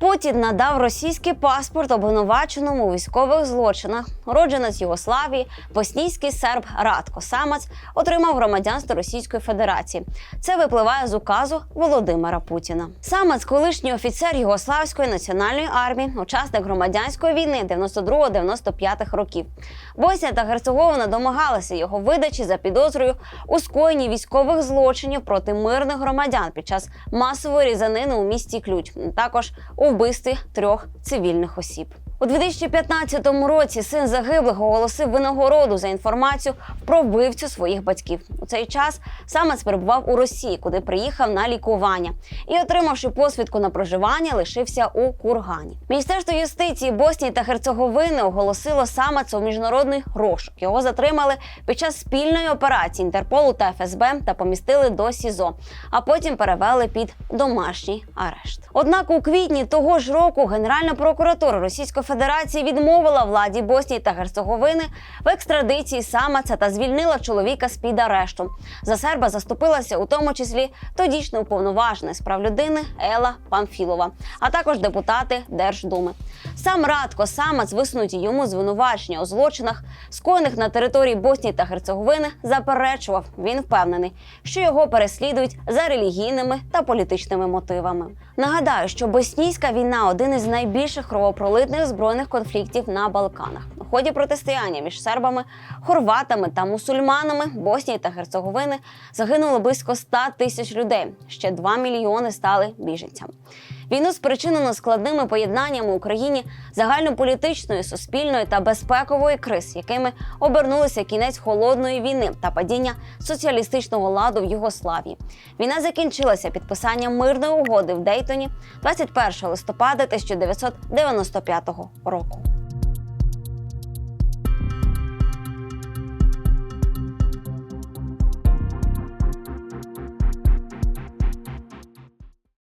Путін надав російський паспорт обвинуваченому у військових злочинах. Уродженець Югославії, боснійський серб Радко Самац отримав громадянство Російської Федерації. Це випливає з указу Володимира Путіна. Самац, колишній офіцер Югославської національної армії, учасник громадянської війни 92-95 років. Боснія та Герцеговина домагалися його видачі за підозрою у скоєнні військових злочинів проти мирних громадян під час масової різанини у місті Ключ, також у вбивстві трьох цивільних осіб. У 2015 році син загиблих оголосив винагороду за інформацію про вбивцю своїх батьків. У цей час самець перебував у Росії, куди приїхав на лікування, і, отримавши посвідку на проживання, лишився у Кургані. Міністерство юстиції Боснії та Герцеговини оголосило самець у міжнародний розшук. Його затримали під час спільної операції Інтерполу та ФСБ та помістили до СІЗО, а потім перевели під домашній арешт. Однак у квітні того ж року Генеральна прокуратура Російської Федерації відмовила владі Боснії та Герцеговини в екстрадиції Самаца та звільнила чоловіка з під арешту. За серба заступилася у тому числі тодішня уповноважена з прав людини Ела Памфілова, а також депутати Держдуми. Сам Радко Самац висунуті йому звинувачення у злочинах, скоєних на території Боснії та Герцеговини, заперечував. Він впевнений, що його переслідують за релігійними та політичними мотивами. Нагадаю, що боснійська війна один із найбільших кровопролитних збройних конфліктів на Балканах. Ході протистояння між сербами, хорватами та мусульманами Боснії та Герцеговини загинуло близько 100 тисяч людей. Ще 2 мільйони стали біженцями. Війну спричинено складними поєднаннями Україні загальнополітичної, суспільної та безпекової криз, якими обернулися кінець холодної війни та падіння соціалістичного ладу в Югославії. Війна закінчилася підписанням мирної угоди в Дейтоні 21 листопада 1995 року.